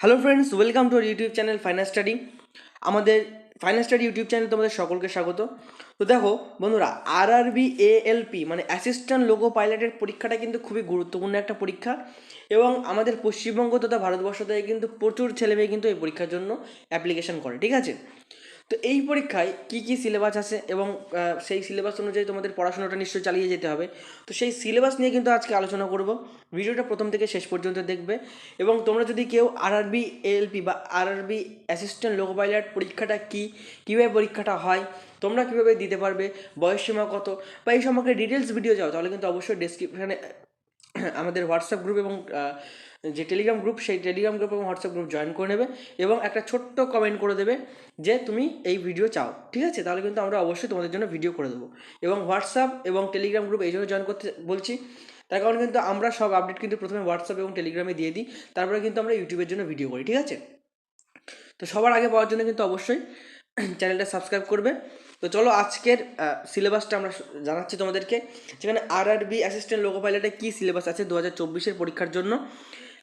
Hello friends welcome to YouTube channel finance study আমাদের finance study YouTube channel তোমাদের সকলকে স্বাগত। তো দেখো, বন্ধুরা আর আরবি এএলপি মানে অ্যাসিস্ট্যান্ট লোগো পাইলটের পরীক্ষাটা কিন্তু খুবই গুরুত্বপূর্ণ একটা পরীক্ষা এবং আমাদের পশ্চিমবঙ্গ তথা ভারতবর্ষ থেকে কিন্তু প্রচুর ছেলেমেয়ে কিন্তু এই পরীক্ষার জন্য অ্যাপ্লিকেশন করে, ঠিক আছে? তো এই পরীক্ষায় কী কী সিলেবাস আছে এবং সেই সিলেবাস অনুযায়ী তোমাদের পড়াশোনাটা নিশ্চয়ই চালিয়ে যেতে হবে। তো সেই সিলেবাস নিয়ে কিন্তু আজকে আলোচনা করব। ভিডিওটা প্রথম থেকে শেষ পর্যন্ত দেখবে এবং তোমরা যদি কেউ আরআরবি এএলপি বা আরআরবি অ্যাসিস্ট্যান্ট লোকো পাইলট পরীক্ষাটা কী, কীভাবে পরীক্ষাটা হয়, তোমরা কীভাবে দিতে পারবে বয়সসীমা কত বা এই সম্পর্কে ডিটেলস ভিডিও যাও, তাহলে কিন্তু অবশ্যই ডেসক্রিপশানে আমাদের হোয়াটসঅ্যাপ গ্রুপ এবং যে টেলিগ্রাম গ্রুপ সেই টেলিগ্রাম গ্রুপ এবং হোয়াটসঅ্যাপ গ্রুপ জয়েন করে নেবে এবং একটা ছোট্ট কমেন্ট করে দেবে যে তুমি এই ভিডিও চাও, ঠিক আছে? তাহলে কিন্তু আমরা অবশ্যই তোমাদের জন্য ভিডিও করে দেবো। এবং হোয়াটসঅ্যাপ এবং টেলিগ্রাম গ্রুপ এই জন্য জয়েন করতে বলছি, তার কারণ কিন্তু আমরা সব আপডেট কিন্তু প্রথমে হোয়াটসঅ্যাপ এবং টেলিগ্রামে দিয়ে দিই, তারপরে কিন্তু আমরা ইউটিউবের জন্য ভিডিও করি, ঠিক আছে? তো সবার আগে পাওয়ার জন্য কিন্তু অবশ্যই চ্যানেলটা সাবস্ক্রাইব করবে। তো চলো আজকের সিলেবাসটা আমরা জানাচ্ছি তোমাদেরকে। সেখানে R R B assistant loco পাইলটে কী সিলেবাস আছে দু হাজার চব্বিশের পরীক্ষার জন্য?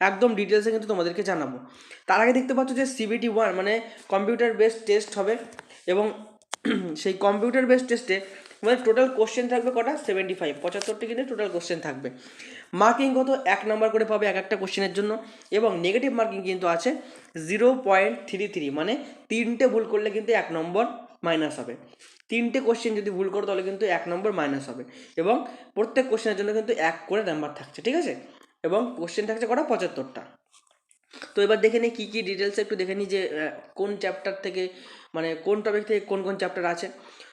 একদম ডিটেলসে কিন্তু তোমাদেরকে জানাব। তার আগে দেখতে পাচ্ছ যে সিবিটি ওয়ান মানে কম্পিউটার বেসড টেস্ট হবে এবং সেই কম্পিউটার বেসড টেস্টে মানে টোটাল কোশ্চেন থাকবে কটা? সেভেন্টি ফাইভ পঁচাত্তরটি কিন্তু টোটাল কোশ্চেন থাকবে। মার্কিং কত? এক নাম্বার করে পাবে এক একটা কোশ্চেনের জন্য এবং নেগেটিভ মার্কিং কিন্তু আছে জিরো পয়েন্ট থ্রি থ্রি মানে তিনটে ভুল করলে কিন্তু এক নম্বর মাইনাস হবে। তিনটে কোশ্চেন যদি ভুল করো তাহলে কিন্তু এক নম্বর মাইনাস হবে এবং প্রত্যেক কোশ্চেনের জন্য কিন্তু এক করে নাম্বার থাকছে, ঠিক আছে? এবং কোশ্চেন থাকছে কটা? পঁচাত্তরটা। তো এবার দেখে নিই কী কী ডিটেলস একটু দেখে নিই যে কোন চ্যাপ্টার থেকে মানে কোন টপিক থেকে কোন কোন চ্যাপ্টার আছে।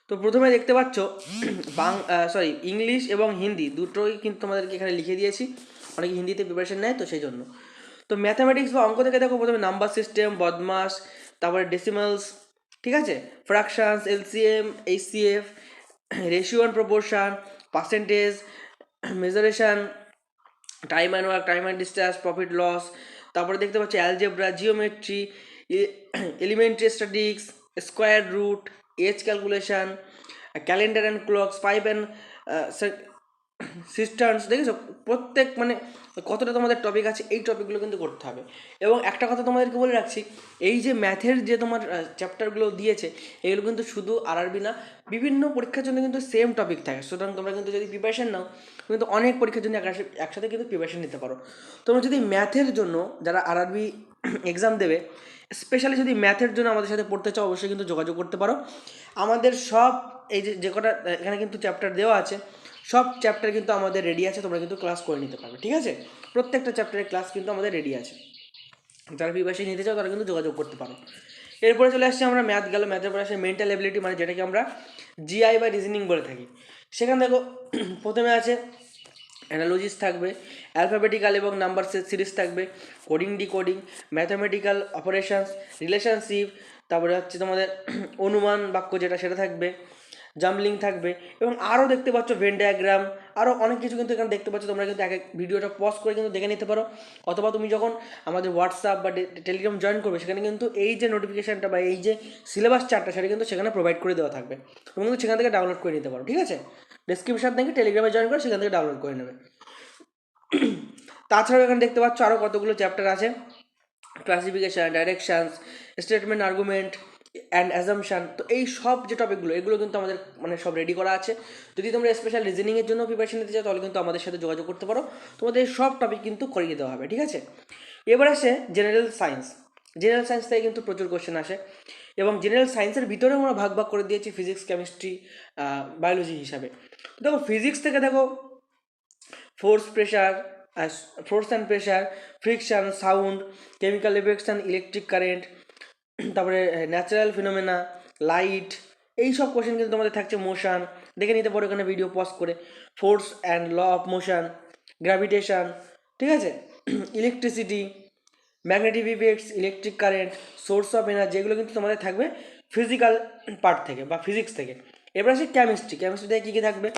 তো প্রথমে দেখতে পাচ্ছ, বাং সরি ইংলিশ এবং হিন্দি দুটোই কিন্তু তোমাদেরকে এখানে লিখে দিয়েছি। অনেকে হিন্দিতে প্রিপারেশন নেয়, তো সেই জন্য। তো ম্যাথামেটিক্স বা অঙ্ক থেকে দেখো, প্রথমে নাম্বার সিস্টেম বদমাস, তারপরে ডেসিমালস ঠিক আছে? Fractions LCM HCF ratio and proportion percentage mensuration time and work time and distance profit loss তারপরে দেখতে পাচ্ছি algebra geometry elementary statistics square root age calculation calendar and clocks pipe and cisterns দেখেছ? প্রত্যেক মানে কতটা তোমাদের টপিক আছে, এই টপিকগুলো কিন্তু করতে হবে। এবং একটা কথা তোমাদেরকে বলে রাখছি, এই যে ম্যাথের যে তোমার চ্যাপ্টারগুলো দিয়েছে, এগুলো কিন্তু শুধু আরআরবি না, বিভিন্ন পরীক্ষার জন্য কিন্তু সেম টপিক থাকে। সুতরাং তোমরা কিন্তু যদি প্রিপারেশান নাও কিন্তু অনেক পরীক্ষার জন্য একসাথে- কিন্তু প্রিপারেশান নিতে পারো। তোমরা যদি ম্যাথের জন্য যারা আরআরবি এক্সাম দেবে স্পেশালি যদি ম্যাথের জন্য আমাদের সাথে পড়তে চাও, অবশ্যই কিন্তু যোগাযোগ করতে পারো। আমাদের সব এই যে যে কটা, এখানে কিন্তু চ্যাপ্টার দেওয়া আছে সব চ্যাপ্টার কিন্তু আমাদের রেডি আছে, তোমরা কিন্তু ক্লাস করে নিতে পারবে, ঠিক আছে? প্রত্যেকটা চ্যাপ্টারের ক্লাস কিন্তু আমাদের রেডি আছে। যারা প্রিপারেশন নিতে চাও, তারা কিন্তু যোগাযোগ করতে পারো। এরপরে চলে আসছি আমরা ম্যাথ গেল ম্যাথের পরে আসে মেন্টাল এবিলিটি মানে যেটাকে আমরা জিআই বা রিজনিং বলে থাকি। সেখানে দেখো, প্রথমে আছে অ্যানালজিস থাকবে অ্যালফাবেটিক্যাল এবং নাম্বার সিরিজ থাকবে coding decoding mathematical operations relationship তারপরে হচ্ছে তোমাদের অনুমান, বাক্য যেটা, সেটা থাকবে। জাম্বলিং থাকবে এবং আরও দেখতে পাচ্ছ ভেন ডায়াগ্রাম আরও অনেক কিছু কিন্তু এখানে দেখতে পাচ্ছ, তোমরা কিন্তু এক এক ভিডিওটা পজ করে কিন্তু দেখে নিতে পারো। অথবা তুমি যখন আমাদের হোয়াটসঅ্যাপ বা টেলিগ্রাম জয়েন করবে, সেখানে কিন্তু এই যে নোটিফিকেশানটা বা এই যে সিলেবাস চার্টটা সেটা কিন্তু সেখানে প্রোভাইড করে দেওয়া থাকবে। তুমি কিন্তু সেখান থেকে ডাউনলোড করে নিতে পারো, ঠিক আছে? ডিসক্রিপশন থেকে টেলিগ্রামে জয়েন করে সেখান থেকে ডাউনলোড করে নেবে। তাছাড়াও এখানে দেখতে পাচ্ছ আরও কতগুলো চ্যাপ্টার আছে। Classification directions statement argument and assumption তো এই সব যে টপিকগুলো এগুলো কিন্তু আমাদের মানে সব রেডি করা আছে। যদি তোমরা স্পেশাল রিজনিংয়ের জন্য প্রিপারেশন নিতে চাও, তাহলে কিন্তু আমাদের সাথে যোগাযোগ করতে পারো। তোমাদের সব টপিক কিন্তু করিয়ে দেওয়া হবে, ঠিক আছে? এবার আসে জেনারেল সায়েন্স জেনারেল সায়েন্স থেকে কিন্তু প্রচুর কোশ্চেন আসে। এবং জেনারেল সায়েন্সের ভিতরে আমরা ভাগ ভাগ করে দিয়েছি ফিজিক্স কেমিস্ট্রি বায়োলজি হিসাবে। দেখো ফিজিক্স থেকে দেখো force pressure force and pressure friction sound chemical and electric current তারপরে ন্যাচারাল ফিনোমেনা লাইট এই সব কোশ্চেন কিন্তু তোমাদের থাকছে মোশন দেখে নিতে পারো এখানে ভিডিও পজ করে। Force and law of motion gravitation ঠিক আছে? Electricity magnetic effects electric current source of energy এগুলো কিন্তু তোমাদের থাকবে ফিজিক্যাল পার্ট থেকে বা ফিজিক্স থেকে। এবার আসে কেমিস্ট্রি কেমিস্ট্রি থেকে কী কী থাকবে?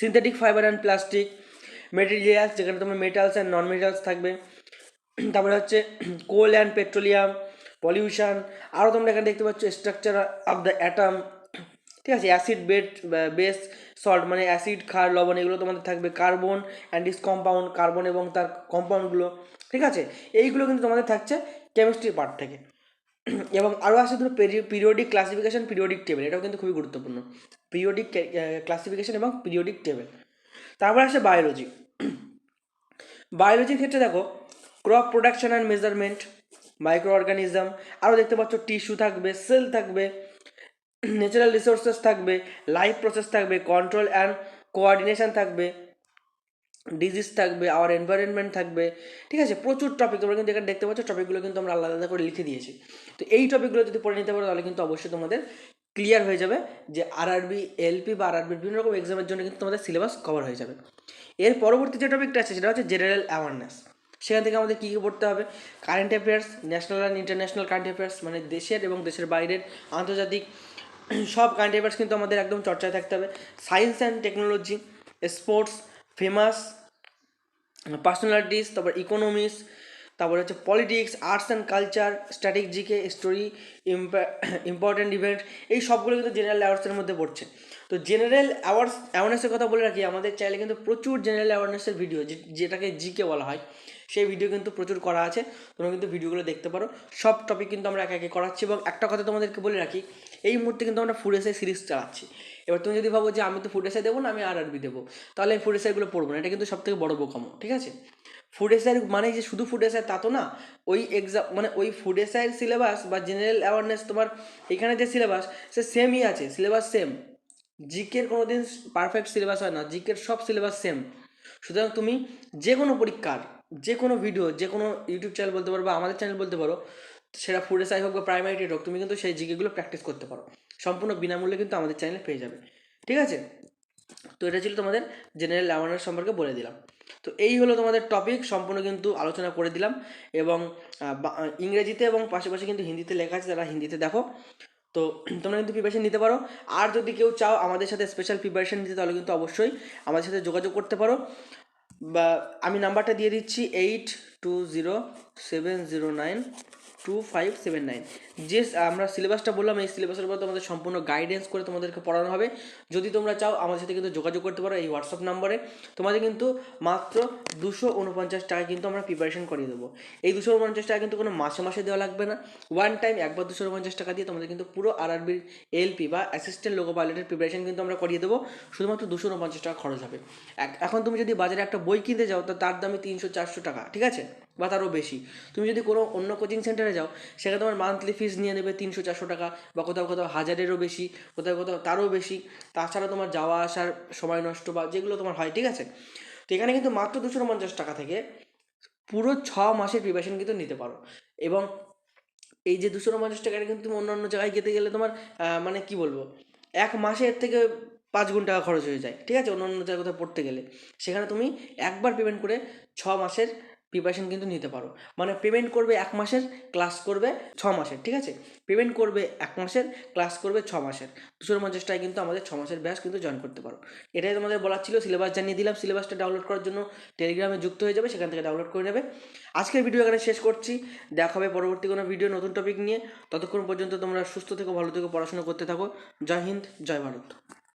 Synthetic fibre and plastic materials যেখানে তোমার মেটালস অ্যান্ড নন মেটালস থাকবে। তারপরে হচ্ছে কোল অ্যান্ড পেট্রোলিয়াম পলিউশন আরও তোমরা এখানে দেখতে পাচ্ছ স্ট্রাকচার অফ দ্য অ্যাটাম ঠিক আছে? অ্যাসিড বেড বেস সল্ট মানে অ্যাসিড ক্ষার, লবণ, এগুলো তোমাদের থাকবে কার্বন অ্যান্ডিস কম্পাউন্ড কার্বন এবং তার কম্পাউন্ডগুলো ঠিক আছে? এইগুলো কিন্তু তোমাদের থাকছে কেমিস্ট্রি পার্ট থেকে। এবং আরও আছে ধরো পিরিয়ডিক ক্লাসিফিকেশন পিরিয়ডিক টেবিল এটাও কিন্তু খুবই গুরুত্বপূর্ণ। পিরিয়ডিক ক্লাসিফিকেশন এবং পিরিয়ডিক টেবিল তারপর আসে বায়োলজি বায়োলজির ক্ষেত্রে দেখো crop production and measurement microorganism আরও দেখতে পাচ্ছ টিস্যু থাকবে সেল থাকবে ন্যাচারাল রিসোর্সেস থাকবে লাইফ প্রসেস থাকবে কন্ট্রোল অ্যান্ড কোঅর্ডিনেশন থাকবে ডিজিজ থাকবে আওয়ার এনভায়রনমেন্ট থাকবে, ঠিক আছে? প্রচুর টপিক তোমরা কিন্তু এখানে দেখতে পাচ্ছ টপিকগুলো কিন্তু আমরা আলাদা আলাদা করে লিখে দিয়েছি। তো এই টপিকগুলো যদি পড়ে নিতে পারো, তাহলে কিন্তু অবশ্যই তোমাদের ক্লিয়ার হয়ে যাবে যে আর আরবি এলপি বা আর আরবির বিভিন্ন রকম এক্সামের জন্য কিন্তু তোমাদের সিলেবাস কভার হয়ে যাবে। এর পরবর্তী যে টপিকটা আছে, সেটা হচ্ছে জেনারেল অ্যাওয়ারনেস সেখান থেকে আমাদের কী কী পড়তে হবে? Current affairs national and international current affairs মানে দেশের এবং দেশের বাইরের আন্তর্জাতিক সব কারেন্ট অ্যাফেয়ার্স কিন্তু আমাদের একদম চর্চায় থাকতে হবে। Science and technology sports famous personalities তারপর ইকোনমিক্স তারপরে হচ্ছে পলিটিক্স আর্টস অ্যান্ড কালচার স্ট্র্যাটেজিকে জিকে স্টোরি ইম্পর্ট্যান্ট ইভেন্ট এই সবগুলো কিন্তু জেনারেল অ্যাওয়ার্সের মধ্যে পড়ছে। তো জেনারেল অ্যাওয়ার্ডস অ্যাওয়ারনেসের কথা বলে রাখি, আমাদের চ্যানেলে কিন্তু প্রচুর জেনারেল অ্যাওয়ারনেসের ভিডিও যেটাকে জিকে বলা হয়, সেই ভিডিও কিন্তু প্রচুর করা আছে, তোমরা কিন্তু ভিডিওগুলো দেখতে পারো। সব টপিক কিন্তু আমরা একে একে করাচ্ছি এবং একটা কথা তোমাদেরকে বলে রাখি, এই মুহূর্তে কিন্তু আমরা এসআই সিরিজ চালাচ্ছি। এবার তুমি যদি ভাবো যে আমি তো এসআই দেবো না, আমি আর আরবি দেবো, তাহলে আমি ফুড এসআইগুলো পড়ব না, এটা কিন্তু সব থেকে বড় বোকামো, ঠিক আছে? এসআই মানে যে শুধু ফুড এসআই তা তো না, ওই এক্সাম মানে ওই ফুড এসআইয়ের সিলেবাস বা জেনারেল অ্যাওয়ারনেস তোমার এখানে যে সিলেবাস সে সেমই আছে সিলেবাস সেম জিকের কোনো দিন পারফেক্ট সিলেবাস হয় না, জিকের সব সিলেবাস সেম সুতরাং তুমি যে কোনো পরীক্ষার যে কোনো ভিডিও যে কোনো ইউটিউব চ্যানেল বলতে পারো বা আমাদের চ্যানেল বলতে পারো, সেটা ফুড এসআই হোক বা প্রাইমারি টেট হোক, তুমি কিন্তু সেই জিকেগুলো প্র্যাকটিস করতে পারো। সম্পূর্ণ বিনামূল্যে কিন্তু আমাদের চ্যানেলে পেয়ে যাবে। ঠিক আছে? তো এটা ছিল তোমাদের জেনারেল অ্যাওয়ারনেস সম্পর্কে বলে দিলাম। তো এই হলো তোমাদের টপিক সম্পূর্ণ কিন্তু আলোচনা করে দিলাম। এবং ইংরেজিতে এবং পাশাপাশি কিন্তু হিন্দিতে লেখা আছে তারা হিন্দিতে দেখো। তো তোমরা কিন্তু প্রিপারেশন নিতে পারো। আর যদি কেউ চাও আমাদের সাথে স্পেশাল প্রিপারেশান নিতে তাহলে কিন্তু অবশ্যই আমাদের সাথে যোগাযোগ করতে পারো। বা আমি নাম্বারটা দিয়ে দিচ্ছি eight two zero seven zero nine two five seven nine যে আমরা সিলেবাসটা বললাম, এই সিলেবাসের উপর তোমাদের সম্পূর্ণ গাইডেন্স করে তোমাদেরকে পড়ানো হবে। যদি তোমরা চাও, আমাদের সাথে কিন্তু যোগাযোগ করতে পারো এই হোয়াটসঅ্যাপ নাম্বারে তোমাদের কিন্তু মাত্র দুশো উনপঞ্চাশ টাকায় কিন্তু আমরা প্রিপারেশন করিয়ে দেবো। এই দুশো উনপঞ্চাশ টাকা কিন্তু কোনো মাসে মাসে দেওয়া লাগবে না। ওয়ান টাইম একবার দুশো উনপঞ্চাশ টাকা দিয়ে তোমাদের কিন্তু পুরো আরআরবির এলপি বা অ্যাসিস্ট্যান্ট লোকো পাইলটের প্রিপারেশন কিন্তু আমরা করিয়ে দেবো। শুধুমাত্র দুশো উনপঞ্চাশ টাকা খরচ হবে। এখন তুমি যদি বাজারে একটা বই কিনতে যাও, তো তার দামে তিনশো চারশো টাকা, ঠিক আছে? বা তারও বেশি। তুমি যদি কোনো অন্য কোচিং সেন্টারে যাও, সেখানে তোমার মান্থলি ফিস নিয়ে নেবে তিনশো চারশো টাকা বা কোথাও কোথাও হাজারেরও বেশি, কোথাও কোথাও তারও বেশি। তাছাড়া তোমার যাওয়া আসার সময় নষ্ট বা যেগুলো তোমার হয়, ঠিক আছে? তো এখানে কিন্তু মাত্র দুশো পঞ্চাশ টাকা থেকে পুরো ছ মাসের প্রিপারেশন কিন্তু নিতে পারো। এবং এই যে দুশো পঞ্চাশ টাকাটা কিন্তু তুমি অন্য অন্য জায়গায় যেতে গেলে তোমার মানে কি বলব? এক মাসের থেকে পাঁচ গুণ টাকা খরচ হয়ে যায়, ঠিক আছে? অন্য অন্য জায়গায় কোথাও পড়তে গেলে। সেখানে তুমি একবার পেমেন্ট করে ছ মাসের প্রিপারেশন কিন্তু নিতে পারো। মানে পেমেন্ট করবে এক মাসের ক্লাস করবে ছ মাসের, ঠিক আছে? পেমেন্ট করবে এক মাসের ক্লাস করবে ছ মাসের। দুশো পঞ্চাশ কিন্তু আমাদের ছ মাসের ব্যাস কিন্তু জয়েন করতে পারো। এটাই তোমাদের বলার ছিল সিলেবাস জানিয়ে দিলাম। সিলেবাসটা ডাউনলোড করার জন্য টেলিগ্রামে যুক্ত হয়ে যাবে, সেখান থেকে ডাউনলোড করে নেবে। আজকের ভিডিও এখানে শেষ করছি। দেখা হবে পরবর্তী কোনো ভিডিও নতুন টপিক নিয়ে। ততক্ষণ পর্যন্ত তোমরা সুস্থ থেকো, ভালো থেকো, পড়াশোনা করতে থাকো। জয় হিন্দ, জয় ভারত।